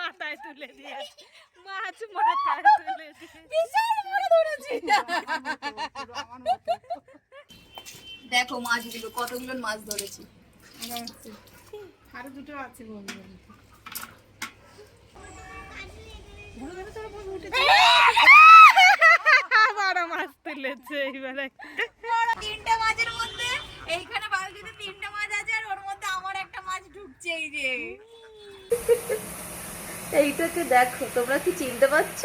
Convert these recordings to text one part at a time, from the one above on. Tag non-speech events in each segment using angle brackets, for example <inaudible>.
মাথায় তুলে দিয়ে মাছ মাথায় তুলে দেখো মাছগুলো কতগুলো মাছ ধরেছি। আরও দুটো আছে বন্ধু। আবারও মাছ তুলেছে এইবারে। তিনটা মাছের মধ্যে এইখানে বালতিতে তিনটা মাছ আছে আর ওর মধ্যে আমার একটা মাছ ঢুকছে এই যে এইটাকে দেখো, তোমরা কি চিনতে পারছ?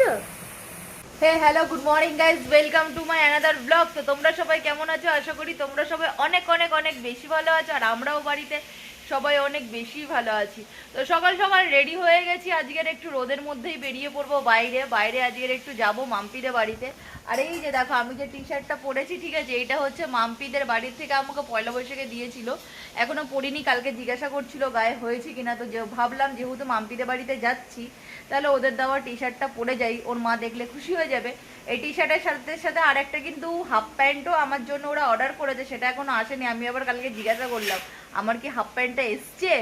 Hey hello good morning guys welcome to my another blog তো তোমরা সবাই কেমন আছো? আশা করি তোমরা সবাই অনেক অনেক অনেক বেশি ভালো আছো, আর আমরাও বাড়িতে সবাই অনেক বেশি ভালো আছি। তো সকাল সকাল রেডি হয়ে গেছি, আজকের একটু রোদের মধ্যেই বেরিয়ে পড়ব বাইরে। বাইরে আজকের একটু যাব মাম্পিদের বাড়িতে। আর এই যে দেখো, আমি যে টি শার্টটা পরেছি, ঠিক আছে, এইটা হচ্ছে মাম্পিদের বাড়ির থেকে আমাকে পয়লা বৈশাখে দিয়েছিল। এখনও পরিনি, কালকে জিজ্ঞাসা করছিল গায়ে হয়েছে কিনা, তো যে ভাবলাম যেহেতু মাম্পিদের বাড়িতে যাচ্ছি, তাহলে ওদের দেওয়া টি শার্টটা পরে যাই, ওর মা দেখলে খুশি হয়ে যাবে। এই টি শার্টের সাথে সাথে আরেকটা কিন্তু হাফ প্যান্টও আমার জন্য ওরা অর্ডার করেছে, সেটা এখনও আসেনি, আমি আবার কালকে জিজ্ঞাসা করলাম। আমার কি হাফ প্যান্টটা এসছে?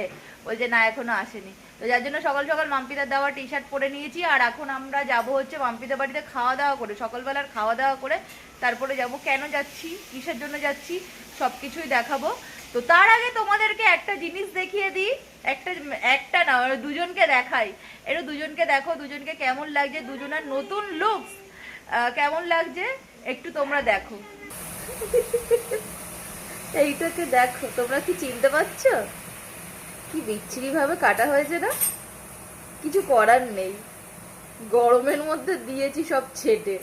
বলছে, না, এখনও আসেনি। তো যার জন্য সকাল সকাল মাম্পিদার দেওয়া টি শার্ট পরে নিয়েছি, আর এখন আমরা যাব হচ্ছে মাম্পিদার বাড়িতে খাওয়া দাওয়া করে। সকালবেলার খাওয়া দাওয়া করে তারপরে যাব কেন যাচ্ছি, কিসের জন্য যাচ্ছি সব কিছুই দেখাবো। তো তার আগে তোমাদেরকে একটা জিনিস দেখিয়ে দিই। একটা একটা না দুজনকে দেখাই। একটু দুজনকে দেখো, দুজনকে কেমন লাগছে, দুজনের নতুন লুকস কেমন লাগছে, একটু তোমরা দেখো। <laughs> এইটাকে দেখো, তোমরা কি চিনতে পারছ? কি বিচ্ছিরি ভাবে কাটা হয়েছে না? কিছু করার নেই। গরমের মধ্যে দিয়েছি সব ছেটে।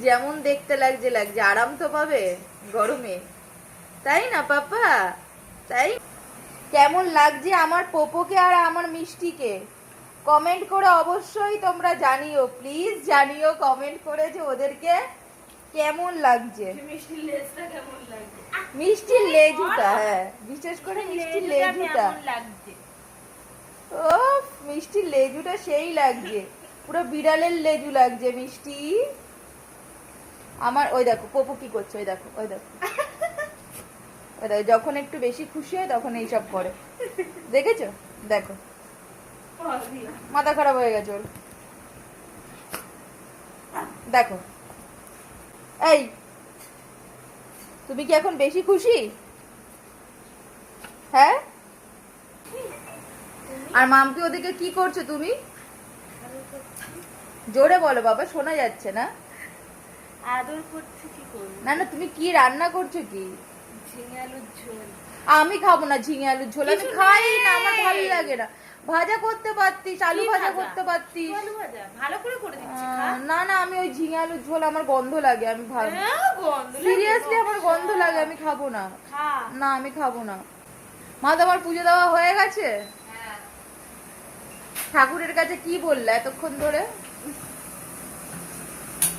যেমন দেখতে লাগছে লাগছে। আরাম তো পাবে গরমে। তাই না, পাপা? তাই? কেমন লাগছে আমার পোপোকে আর আমার মিষ্টিকে? কমেন্ট করে অবশ্যই তোমরা জানিও। প্লিজ জানিও কমেন্ট করে যে ওদেরকে কেমন লাগছে। মিষ্টির লেজটা কেমন লাগছে? মিষ্টির লেজুটা হ্যাঁ বিশেষ করে মিষ্টির লেজুটা ও মিষ্টির লেজুটা সেই লাগছে। পুরো বিড়ালের লেজু লাগছে মিষ্টি। আমার ওই দেখো পপু কি করছে ওই দেখো ওই দেখো। ওই দেখো যখন একটু বেশি খুশি হয় তখন এইসব করে। দেখেছ? দেখো। মাথা খারাপ হয়ে গেছে ওর। দেখো। এই তুমি কি এখন বেশি খুশি? হ্যাঁ? আর মামকে ওদিকে কি করছ তুমি? জোরে বলো বাবা শোনা যাচ্ছে না। আদর করছি কি করব? না না তুমি কি রান্না করছ কি? ঝিঙে আলুর ঝোল। আমি খাব না ঝিঙে আলুর ঝোল আমি খাই না আমার ভালো লাগে না। ভাজা করতে পারতিস আলু ভাজা? করতে পারতিস। আলু ভাজা? ভালো করে করে দিচ্ছি না না আমি ওই ঝিঙে আলুর ঝোল আমার গন্ধ লাগে আমি ভাবি হ্যাঁ, সিরিয়াসলি আমার গন্ধ লাগে আমি খাব না। না আমি খাব না। মা তোমার পুজো দেওয়া হয়ে গেছে? হ্যাঁ। ঠাকুরের কাছে কি বললে এতক্ষণ ধরে?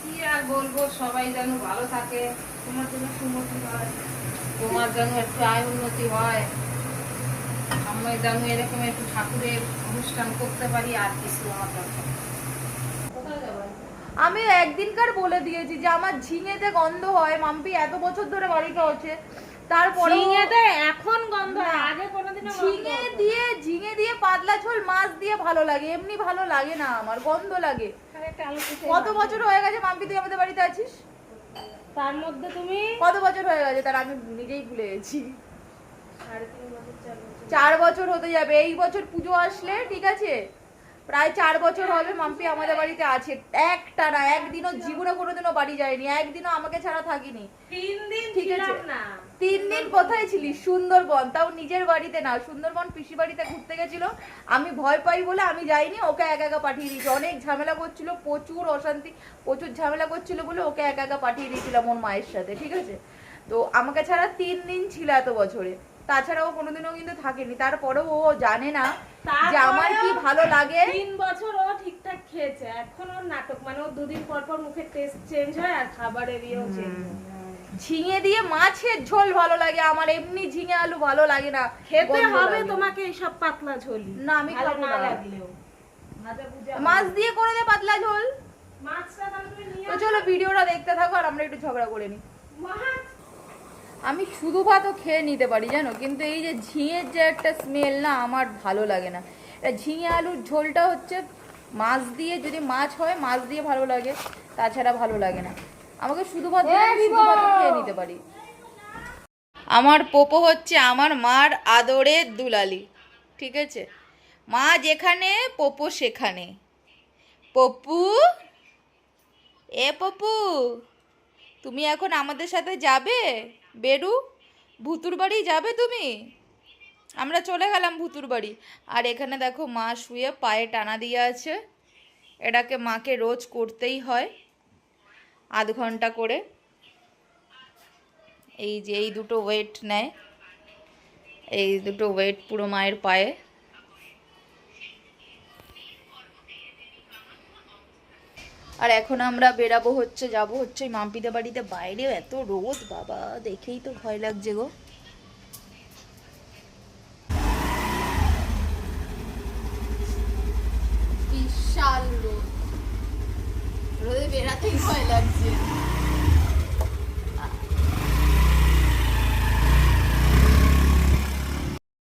কি আর বলব সবাই যেন ভালো থাকে। তোমার জন্য সুমতি হয় তোমার যেন একটু আয় উন্নতি হয়। আমরা যেন এরকম একটু ঠাকুরের অনুষ্ঠান করতে পারি আর কিছু আমার দরকার নেই। কোথায় যাব? আমি একদিনকার বলে দিয়েছি যে আমার ঝিঙেতে গন্ধ হয়। মাম্পি এত বছর ধরে বাড়িতে হচ্ছে তারপরে ঝিঙেতে এখন গন্ধ হয়, আগে কোনোদিনও ঝিঙে দিয়ে ঝিঙে দিয়ে পাতলা ঝোল মাছ দিয়ে ভালো লাগে। এমনি ভালো লাগে না আমার গন্ধ লাগে। কত বছর হয়ে গেছে মাম্পি তুই আমাদের বাড়িতে আছিস? তার মধ্যে তুমি? কত বছর হয়ে গেছে? তার আমি নিজেই ভুলে গেছি। সাড়ে তিন বছর। চার বছর হতে যাবে। এই বছর পুজো আসলে ঠিক আছে? প্রায় চার বছর হবে মাম্পি আমাদের বাড়িতে আছে। একটা না একদিনও জীবনে কোনোদিনও বাড়ি যায়নি। একদিনও আমাকে ছাড়া থাকিনি। তিন দিন ঠিক আছে। তিন দিন কোথায় ছিলি? সুন্দরবন। তাও নিজের বাড়িতে না। সুন্দরবন পিসি বাড়িতে ঘুরতে গেছিল। আমি ভয় পাই বলে আমি যাইনি। ওকে একা একা পাঠিয়ে দিয়েছি। অনেক ঝামেলা করছিল প্রচুর অশান্তি প্রচুর ঝামেলা করছিল বলে ওকে একা একা পাঠিয়ে দিয়েছিলাম ওর মায়ের সাথে ঠিক আছে? তো আমাকে ছাড়া তিন দিন ছিল এত বছরে। তাছাড়াও কোনোদিনও কিন্তু থাকেনি। তারপরেও ও জানে না যে আমার কি ভালো লাগে। তিন বছর ও ঠিকঠাক খেয়েছে। এখন ওর নাটক মানে ও দুদিন পর পর মুখের টেস্ট চেঞ্জ হয় আর খাবারের ইয়েও চেঞ্জ ঝিঙে দিয়ে মাছের ঝোল ভালো লাগে। আমার এমনি ঝিঙে আলু ভালো লাগে না। খেতে হবে। তোমাকে এইসব পাতলা ঝোল। না, আমি খাব না। লাগলেও। মাছ দিয়ে করে দে পাতলা ঝোল। মাছটা তাহলে তুমি নিয়ে তো চলো ভিডিওটা দেখতে থাকো আর আমরা একটু ঝগড়া করে নিই। মাছ আমি শুধু ভাতও খেয়ে নিতে পারি জানো? কিন্তু এই যে ঝিঙের যে একটা স্মেল না আমার ভালো লাগে না। এটা ঝিঙে আলুর ঝোলটা হচ্ছে মাছ দিয়ে যদি মাছ হয় মাছ দিয়ে ভালো লাগে তাছাড়া ভালো লাগে না। আমাকে শুধু ভাত শুধু ভাতও খেয়ে নিতে পারি। আমার পোপো হচ্ছে আমার মার আদরের দুলালি ঠিক আছে? মা যেখানে পোপো সেখানে। পপু? এ পপু তুমি এখন আমাদের সাথে যাবে? বেরু, ভুতুর বাড়ি যাবে তুমি? আমরা চলে গেলাম ভুতুর বাড়ি। আর এখানে দেখো মা শুয়ে পায়ে টানা দিয়ে আছে। এটাকে মাকে রোজ করতেই হয়, আধ ঘণ্টা করে। এই যে এই দুটো ওয়েট নেয়। এই দুটো ওয়েট পুরো মায়ের পায়ে। আর এখন আমরা বেরাবো হচ্ছে, যাব হচ্ছে ওই মাম্পিদের বাড়িতে। বাইরেও এত রোদ, বাবা, দেখেই তো ভয় লাগছে গো। বিশাল রোদ। রোদে বেরাতেই ভয় লাগছে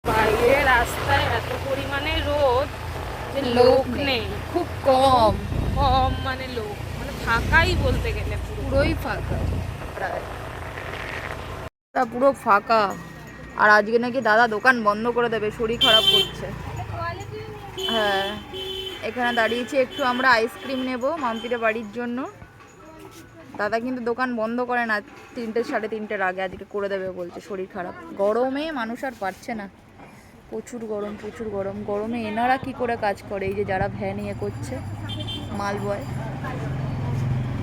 বাইরে রাস্তায় এত পরিমাণে রোদ যে লোক লোক নেই। নেই খুব কম কম মানে লোক মানে ফাঁকাই বলতে গেলে পুরো পুরোই ফাঁকা প্রায় তা পুরো ফাঁকা। আর আজকে নাকি দাদা দোকান বন্ধ করে দেবে, শরীর খারাপ করছে। হ্যাঁ এখানে দাঁড়িয়েছি একটু, আমরা আইসক্রিম নেব মাম্পিদের বাড়ির জন্য। দাদা কিন্তু দোকান বন্ধ করে না, তিনটে, সাড়ে তিনটের আগে আজকে করে দেবে বলছে, শরীর খারাপ। গরমে মানুষ আর পারছে না। প্রচুর গরম প্রচুর গরম। গরমে এনারা কি করে কাজ করে? এই যে যারা ভ্যান ইয়ে করছে, মাল বয়।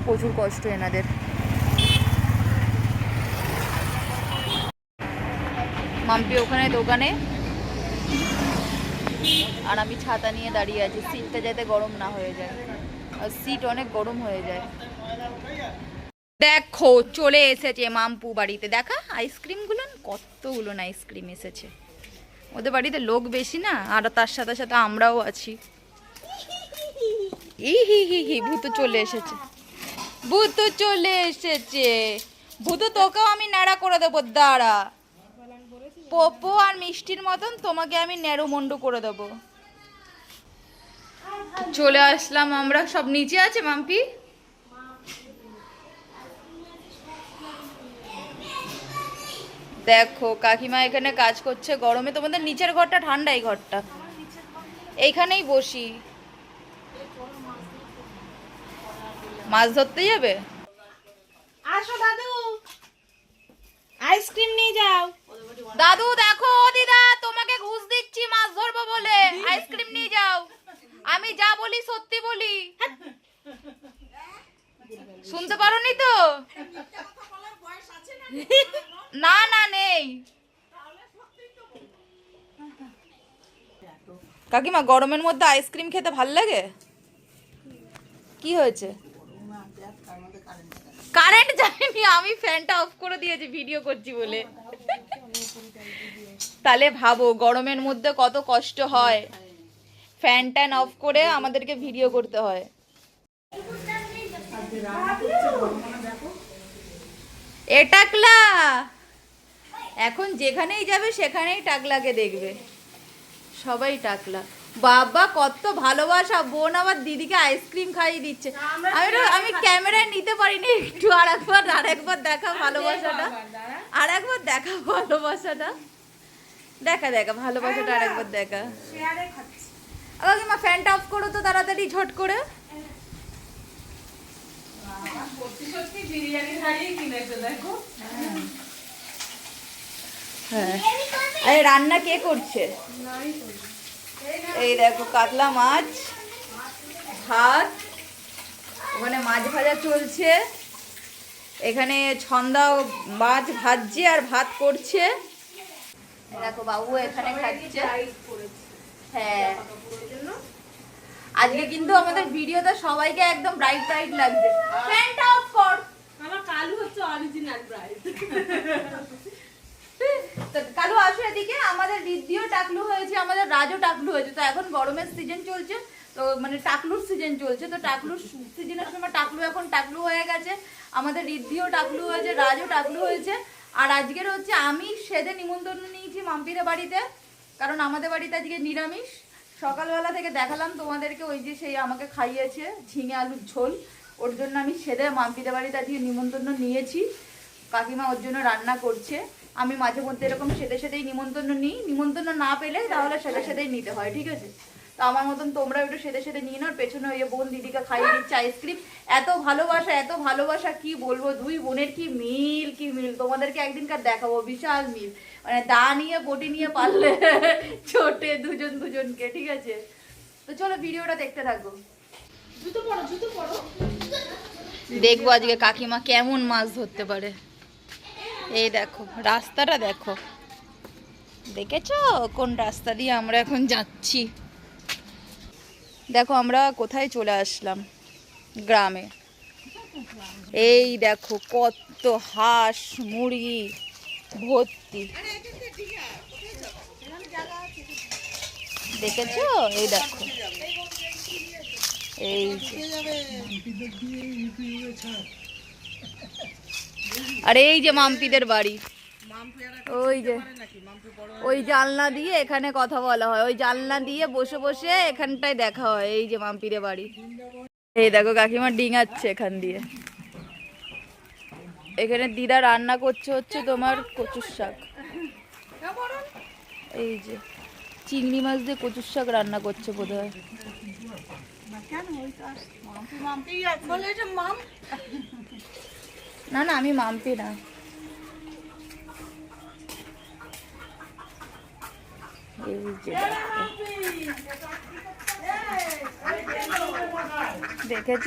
প্রচুর কষ্ট এনাদের। মাম্পি ওখানে দোকানে। আর আমি ছাতা নিয়ে দাঁড়িয়ে আছি। সিটটা যাতে গরম না হয়ে যায়। আর সিট অনেক গরম হয়ে যায়। দেখো, চলে এসেছে মাম্পু বাড়িতে। দেখা, আইসক্রিমগুলো কতগুলো আইসক্রিম এসেছে। ওদের বাড়িতে লোক বেশি না, আর তার সাথে সাথে আমরাও আছি। ই হি হি হি, ভূত চলে এসেছে। ভূত চলে এসেছে। ভূত, তোকেও আমি নাড়া করে দেবো, দাঁড়া। পপো আর মিষ্টির মতন তোমাকে আমি ন্যাড়ো করে দেবো। চলে আসলাম আমরা, সব নিচে আছে মাম্পি? দেখো, কাকিমা এখানে কাজ করছে গরমে, তোমাদের নিচের ঘরটা ঠান্ডা এই ঘরটা। এইখানেই বসি। মাছ ধরতে যাবে? আসো দাদু। আইসক্রিম নিয়ে যাও। দাদু, দেখো, দিদা, তোমাকে ঘুষ দিচ্ছি, মাছ ধরবো বলে। আইসক্রিম নিয়ে যাও। আমি যা বলি, সত্যি বলি। শুনতে পারোনি তো? না না, নেই। কাকিমা, গরমের মধ্যে আইসক্রিম খেতে ভালো লাগে? কি হয়েছে? কারেন্ট যায়নি, আমি ফ্যানটা অফ করে দিয়েছি, ভিডিও করছি বলে। তাহলে ভাবো, গরমের মধ্যে কত কষ্ট হয়। ফ্যান ট্যান অফ করে আমাদেরকে ভিডিও করতে হয়। এ টাকলা এখন যেখানেই যাবে, সেখানেই টাকলাকে দেখবে। সবাই টাকলা। বাবা, কত ভালোবাসা। বোন আবার দিদিকে আইসক্রিম খাইয়ে দিচ্ছে। আমি আমি ক্যামেরায় নিতে পারিনি। একটু আর একবার আর একবার দেখা ভালোবাসাটা। আর একবার দেখা ভালোবাসাটা। দেখা দেখা ভালোবাসাটা আর একবার দেখা। আগে মা ফ্যানটা অফ করো তো তাড়াতাড়ি ঝট করে। হ্যাঁ। আরে রান্না কে করছে? এই দেখো কাতলা মাছ ভাত ওখানে মাছ ভাজা চলছে। এখানে ছন্দা মাছ ভাজছে আর ভাত করছে। দেখো বাবু এখানে খাচ্ছে। হ্যাঁ। আজকে কিন্তু আমাদের ভিডিওতে সবাইকে একদম ব্রাইট ব্রাইট লাগছে ফ্যানটা অফ কর আমার কালু হচ্ছে অরিজিনাল ব্রাইড তো কালু আসো এদিকে। আমাদের রিদ্ধিও টাকলু হয়েছে আমাদের রাজও টাকলু হয়েছে। তো এখন গরমের সিজন চলছে তো মানে টাকলুর সিজন চলছে। তো টাকলুর সিজনের সময় টাকলু এখন টাকলু হয়ে গেছে। আমাদের রিদ্ধিও টাকলু হয়েছে রাজও টাকলু হয়েছে। আর আজকের হচ্ছে আমি সেদে নিমন্ত্রণ নিয়েছি মাম্পিদের বাড়িতে, কারণ আমাদের বাড়িতে আজকে নিরামিষ। সকালবেলা থেকে দেখালাম তোমাদেরকে, ওই যে সেই আমাকে খাইয়েছে ঝিঙে আলুর ঝোল। ওর জন্য আমি সেদে মাম্পিদের বাড়িতে আজকে নিমন্ত্রণ নিয়েছি। কাকিমা ওর জন্য রান্না করছে। আমি মাঝে মধ্যে এরকম সেদে সেদেই নিমন্ত্রণ নিই। নিমন্ত্রণ না পেলে তাহলে সেদে সেদেই নিতে হয়, ঠিক আছে? তো আমার মতন তোমরা একটু সেদে সেদে নিয়ে নাও পেছনে ওই বোন দিদিকে খাইয়ে দিচ্ছে আইসক্রিম। এত ভালোবাসা এত ভালোবাসা কি বলব? দুই বোনের কি মিল কি মিল? তোমাদেরকে একদিনকার দেখাবো বিশাল মিল। মানে দা নিয়ে বটি নিয়ে পারলে <laughs> ছোটে দুজন দুজনকে ঠিক আছে? তো চলো ভিডিওটা দেখতে থাকো। দেখব আজকে কাকিমা কেমন মাছ ধরতে পারে। এই দেখো রাস্তাটা দেখো। দেখেছ? কোন রাস্তা দিয়ে আমরা এখন যাচ্ছি? দেখো, আমরা কোথায় চলে আসলাম? গ্রামে। এই দেখো, কত হাঁস, মুরগি, ভর্তি। দেখেছ? এই দেখো। এই আর, এই যে মাম্পিদের বাড়ি। ওই যে, ওই জানলা দিয়ে এখানে কথা বলা হয়। ওই জানলা দিয়ে বসে বসে এখানটায় দেখা হয়, এই যে মাম্পিদের বাড়ি। এই দেখো কাকিমা ডিঙাচ্ছে এখান দিয়ে। এখানে দিদা রান্না করছে হচ্ছে তোমার কচুর শাক। এই যে, চিংড়ি মাছ দিয়ে কচুর শাক রান্না করছে বোধ হয় না না, আমি মাম্পি না। এই যে দেখেছ?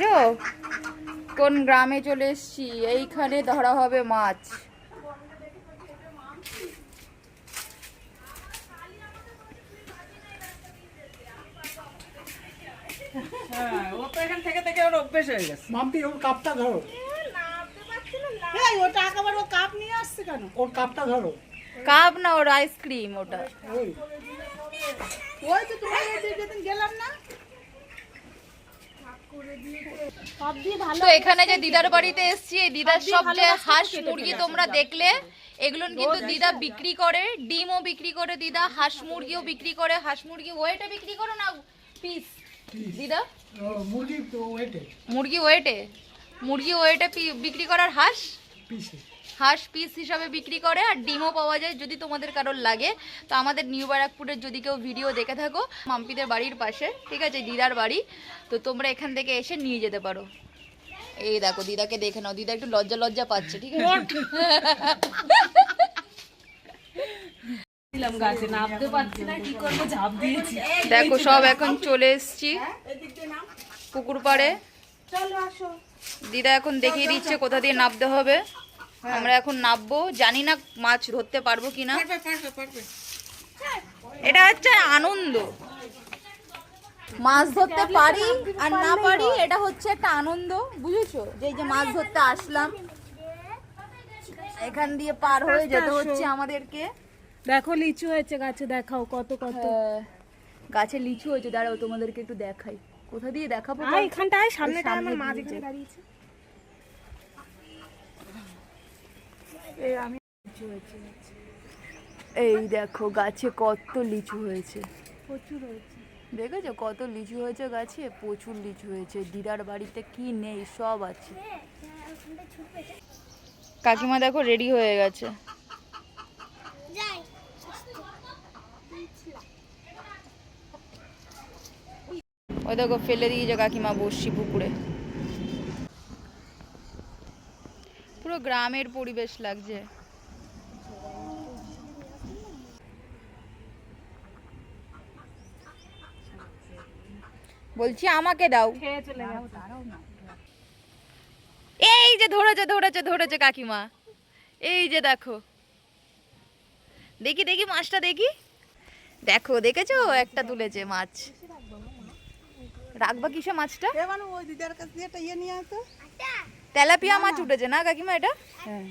কোন গ্রামে চলে এসছি এইখানে ধরা হবে মাছ। হয়ে কাপটা ধরো। ওটা আবার ও কাপ নিয়ে আসছে কেন? ওর কাপটা ধরো। কাপ না ওর আইসক্রিম ওটা। ওই তো তোমার যেদিন গেলাম না? তো এখানে যে দিদার বাড়িতে এসছি এই দিদার সব যে হাঁস মুরগি তোমরা দেখলে এগুলো কিন্তু দিদা বিক্রি করে ডিমও বিক্রি করে দিদা হাঁস মুরগিও বিক্রি করে হাঁস মুরগি ওয়েটে বিক্রি করো না পিস দিদা? মুরগি ওয়েটে মুরগি ওয়েটে মুরগি ওয়েটে বিক্রি করার হাঁস? পিসে হাঁস পিস হিসাবে বিক্রি করে আর ডিমও পাওয়া যায় যদি তোমাদের কারোর লাগে। তো আমাদের নিউ ব্যারাকপুরের যদি কেউ ভিডিও দেখে থাকো মাম্পিদের বাড়ির পাশে ঠিক আছে? দিদার বাড়ি। তো তোমরা এখান থেকে এসে নিয়ে যেতে পারো। এই দেখো দিদাকে দেখে নাও। দিদা একটু লজ্জা লজ্জা পাচ্ছে ঠিক আছে? নামতে পারছি না কি করব? দেখো সব এখন চলে এসছি। পুকুর পাড়ে। দিদা এখন দেখিয়ে দিচ্ছে কোথা দিয়ে নামতে হবে। আমরা এখন নামবো। জানি না মাছ ধরতে পারব কিনা। এটা হচ্ছে আনন্দ। মাছ ধরতে পারি আর না পারি এটা হচ্ছে একটা আনন্দ বুঝেছ? যে যে মাছ ধরতে আসলাম এখান দিয়ে পার হয়ে যেতে হচ্ছে আমাদেরকে। দেখো লিচু হয়েছে গাছে দেখাও কত কত। হ্যাঁ, গাছে লিচু হয়েছে দাঁড়াও তোমাদেরকে একটু দেখাই। কোথা দিয়ে দেখাবো এখানটায় সামনেটা সামনে আমার মা দিয়ে যে। এই দেখো গাছে কত লিচু হয়েছে। প্রচুর হয়েছে। দেখেছ? কত লিচু হয়েছে গাছে? প্রচুর লিচু হয়েছে। দিদার বাড়িতে কি নেই সব আছে। কাকিমা দেখো রেডি হয়ে গেছে। ওই দেখো ফেলে দিয়েছে কাকিমা বসছি পুকুরে। পুরো গ্রামের পরিবেশ লাগছে। বলছি আমাকে দাও। খেয়ে চলে যাও এই যে ধরেছে ধরেছে ধরেছে কাকিমা। এই যে দেখো। দেখি দেখি মাছটা দেখি। দেখো দেখেছ? একটা তুলেছে মাছ। রাখবা কিসে মাছটা? ওই দিদার কাছ একটা ইয়ে নিয়ে আসো তেলাপিয়া মাছ উঠেছে না কাকিমা এটা হ্যাঁ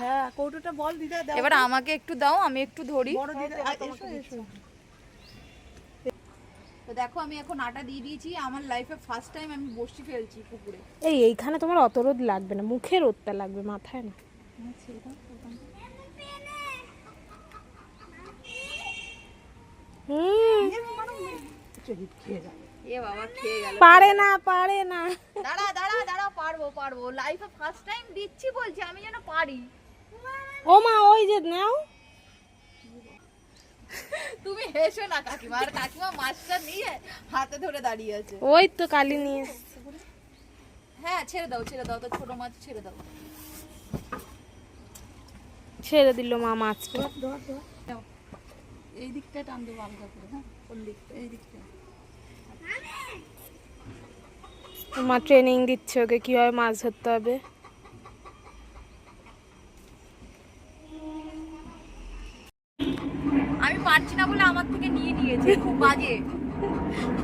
হ্যাঁ কৌটোটা বল দিদা দাও এবার আমাকে একটু দাও আমি একটু ধরি তো দেখো আমি এখন আটা দিয়ে দিয়েছি আমার লাইফে ফার্স্ট টাইম আমি বসি ফেলছি পুকুরে এই এইখানে তোমার অত রোদ লাগবে না মুখে রোদটা লাগবে মাথায় না হুম পারে না পারে না। দাঁড়া দাঁড়া দাঁড়া পারব পারব। লাইফে ফার্স্ট টাইম দিচ্ছি বলছি আমি যেন পারি। ও মা ওই যে নাও। তুমি হেসো না কাকিমা। আর কাকিমা মাছটা নিয়ে হাতে ধরে দাঁড়িয়ে আছে। ওই তো কালি নিয়ে। হ্যাঁ ছেড়ে দাও ছেড়ে দাও তো ছোট মাছ ছেড়ে দাও। ছেড়ে দিল মা মাছটা। এই দিকটা টান দেবো আলগা করে হ্যাঁ? কোন দিকটা? এই দিকটা মা ট্রেনিং দিচ্ছে ওকে কীভাবে মাছ ধরতে হবে? আমি পারছি না বলে আমার থেকে নিয়ে নিয়েছে খুব বাজে।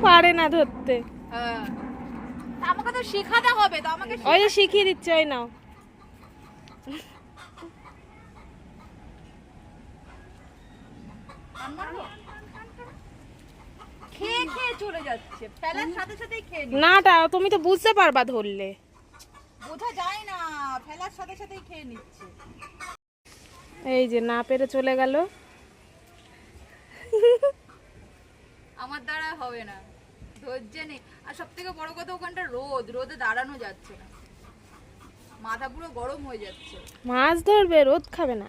পারে না ধরতে। হ্যাঁ। আমাকে তো শেখাতে হবে তো আমাকে ওই যে শিখিয়ে দিচ্ছে ওই নাও। মারবো? খেয়ে খেয়ে চলে যাচ্ছে। ফেলার সাথে সাথেই খেয়ে নি না তুমি তো বুঝতে পারবা ধরলে। বোঝা যায় না ফেলার সাথে সাথেই খেয়ে নিচ্ছে। এই যে না পেরে চলে গেল। আমার দ্বারা হবে না। ধৈর্য নেই। আর সব থেকে বড় কথা ওখানটা রোদ রোদে দাঁড়ানো যাচ্ছে না। মাথা পুরো গরম হয়ে যাচ্ছে। মাছ ধরবে রোদ খাবে না।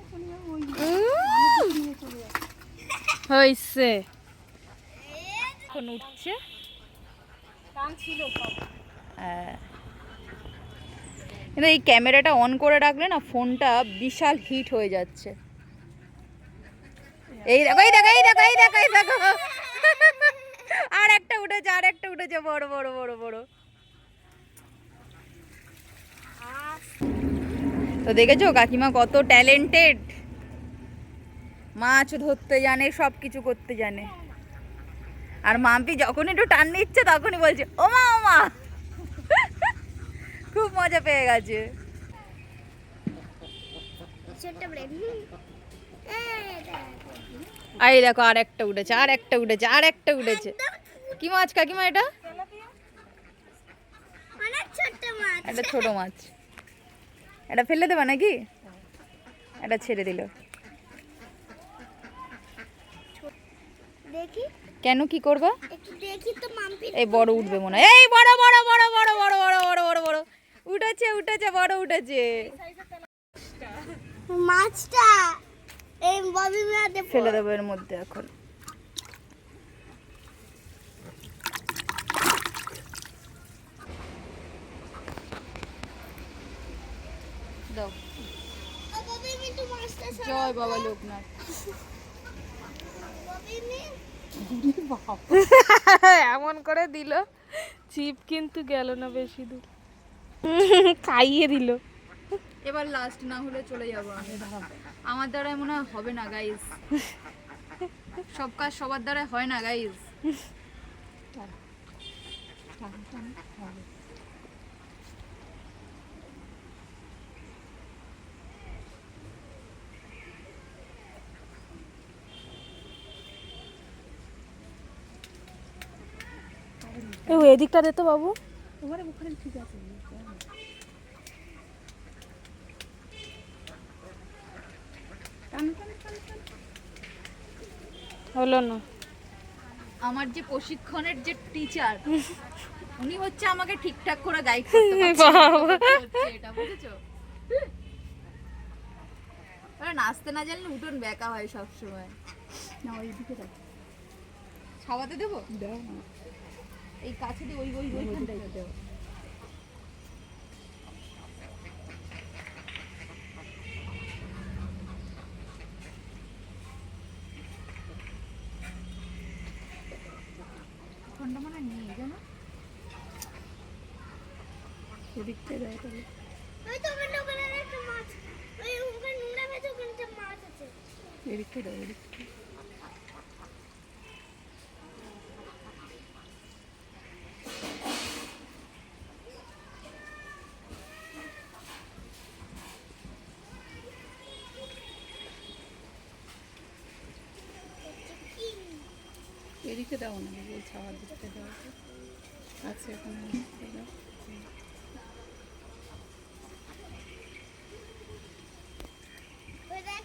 হয়েছে এখন উঠছে। কিন্তু এই ক্যামেরাটা অন করে রাখলে না ফোনটা বিশাল হিট হয়ে যাচ্ছে। এই দেখো এই দেখো এই দেখো এই দেখো এই দেখো। আর একটা উঠেছে আর একটা উঠেছে বড় বড় বড় বড়। তো দেখেছ কাকিমা কত ট্যালেন্টেড মাছ ধরতে জানে সব কিছু করতে জানে। আর মাম্পি যখন একটু টান নিচ্ছে তখনই বলছে ওমা ওমা। <laughs> খুব মজা পেয়ে গেছে। এই দেখো আর একটা উঠেছে আর একটা উঠেছে আর একটা উঠেছে। কি মাছ কাকিমা এটা? একটা ছোট মাছ। এটা ফেলে দেবা নাকি? এটা ছেড়ে দিল। দেখি। কেন কি করবা? দেখি তো মাম্পি। এই বড় উঠবে মনে হয়। এই বড় বড় বড় বড় বড় বড় বড় বড় বড়। উঠেছে উঠেছে বড় উঠেছে। মাছটা এই ববি মেয়াদে ফেলে দেবো এর মধ্যে এখন। দাও। ববি মি মাছটা জয় বাবা লোকনাথ। এমন করে দিল চিপ কিন্তু গেল না বেশি দূর। খাইয়ে দিল। এবার লাস্ট না হলে চলে যাব আমি। আমার দ্বারা মনে হয় হবে না গাইস সব কাজ সবার দ্বারা হয় না গাইস ও এদিকটা দে তো বাবু। ওখানে ওখানে ঠিক আছে। হলো না। আমার যে প্রশিক্ষণের যে টিচার <laughs> উনি হচ্ছে আমাকে ঠিকঠাক করে গাইড করতে পারছে <laughs> এটা বুঝেছ? নাচতে না জানলে উঠোন বেকা হয় সব সময় না ওইদিকে দাও ছাওয়াতে দেবো? এই কাছে দিয়ে ওই ওই ওইখানটায় ফোনটা মানে নেই জানো? ওই তো ওখানে ওখানে একটা মাছ ওই ওখানে নোংরা ভেজে ওখানে একটা মাছ আছে। এদিকে দাও না বলছি আমার দিকতে দাও। আছে ওই দেখ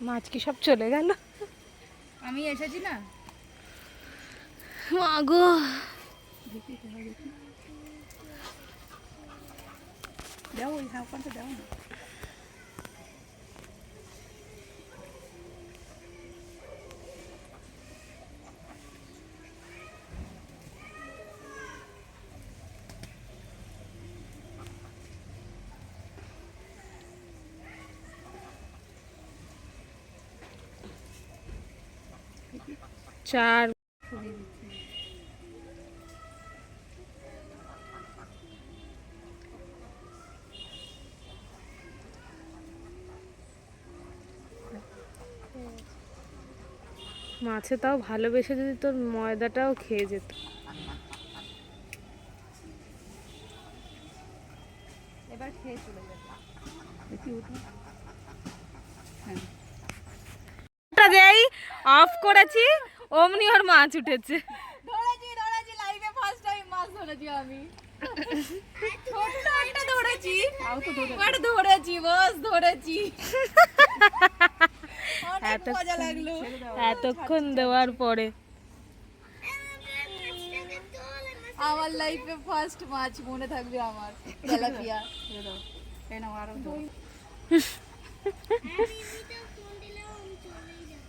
মাছ কি সব চলে গেল? আমি এসেছি না? মাগো দাও ওই হাঁপানটা দাও না। চার মাছে তাও ভালোবেসে যদি তোর ময়দাটাও খেয়ে যেত এবার খেয়ে চলে যাবে দেখি উঠো টা দেই অফ করেছি অমনি ওর মাছ উঠেছে। ধরেছি ধরেছি লাইফে ফার্স্ট টাইম মাছ ধরেছি আমি। ছোট্ট একটা ধরেছি বাট ধরেছি বস ধরেছি। এতক্ষণ দেওয়ার পরে। আমার লাইফে ফার্স্ট মাছ মনে থাকবে আমার তেলাপিয়া। নাও আরও <laughs> দাও আমি তো ফোন দিলেও আমি চলেই যাব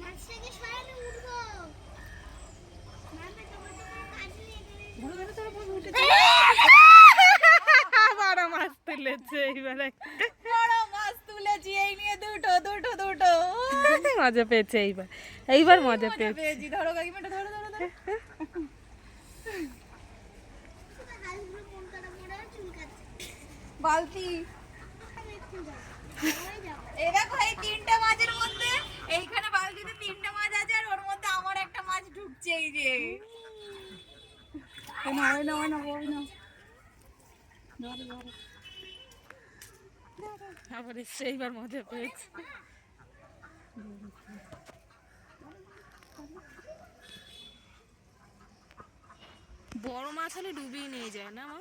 মাছটাকে সরাতে উঠবো মাথা তোমার তোমার কাজ নেই আবারও মাছ তুলেছে এইবারে। বড় মাছ তুলেছি এই নিয়ে দুটো দুটো দুটো। <laughs> মজা পেয়েছে এইবার। এইবার মজা পেয়েছে। ধরো কাকিমাটা বালতি। এই দেখো এই তিনটা মাছের মধ্যে এইখানে বালতিতে তিনটা মাছ আছে আর ওর মধ্যে আমার একটা মাছ ঢুকছে এই যে। এই নাও এই নাও এই নাও ওই নাও ধরো ধরো আবার এইবার মজা পেয়েছে। বড় মাছ হলে ডুবিয়ে নিয়ে যায় না মা?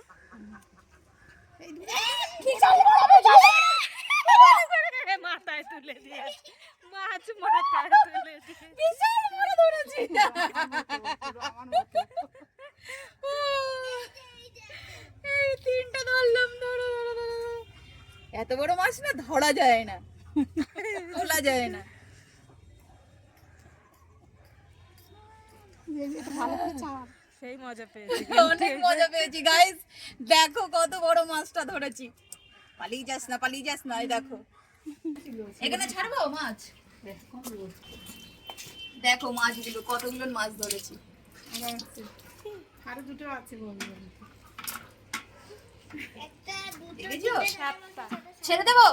মাথায় তুলে দিয়েছে মাছ মাথায় তুলে দিয়েছে বিশাল বড় ধরেছি এই তিনটা ধরলাম ধরো। এত বড় মাছ না ধরা যায় না। তোলা যায় না। সেই মজা পেয়েছে অনেক মজা পেয়েছি গাইস দেখো কত বড় মাছটা ধরেছি। পালিয়ে যাস না পালিয়ে যাস না এই দেখো। এখানে ছাড়বো মাছ? দেখো মাছগুলো কতগুলো মাছ ধরেছি। আরও দুটো আছে ছেড়ে দেবো?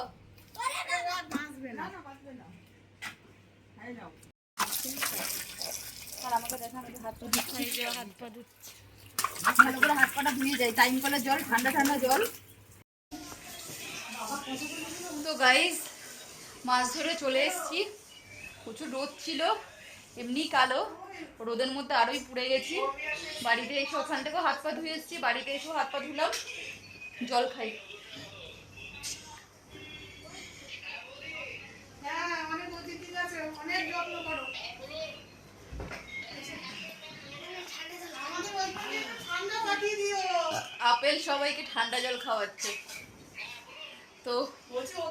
আর আমাকে দেখা আমাকে হাত পা ধুচ্ছি। হাত পা ধুচ্ছে। ভালো করে হাত পাটা ধুয়ে যায় টাইম কলের জল ঠান্ডা ঠান্ডা জল। তো গাইস মাছ ধরে চলে এসেছি। প্রচুর রোদ ছিল এমনি কালো। রোদের মধ্যে আরোই পুড়ে গেছি। বাড়িতে এসে ওখান থেকেও হাত পা ধুয়ে এসেছি বাড়িতে এসেও হাত পা ধুলাম জল খাই। হ্যাঁ আপেল সবাইকে ঠান্ডা জল খাওয়াচ্ছে। তো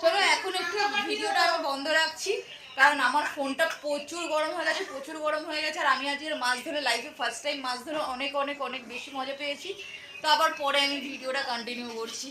চলো এখন একটু ভিডিওটা আমি বন্ধ রাখছি। কারণ আমার ফোনটা প্রচুর গরম হয়ে গেছে প্রচুর গরম হয়ে গেছে আর আমি আজকের মাছ ধরে লাইফে ফার্স্ট টাইম মাছ ধরে অনেক অনেক অনেক বেশি মজা পেয়েছি। তো আবার পরে আমি ভিডিওটা কন্টিনিউ করছি।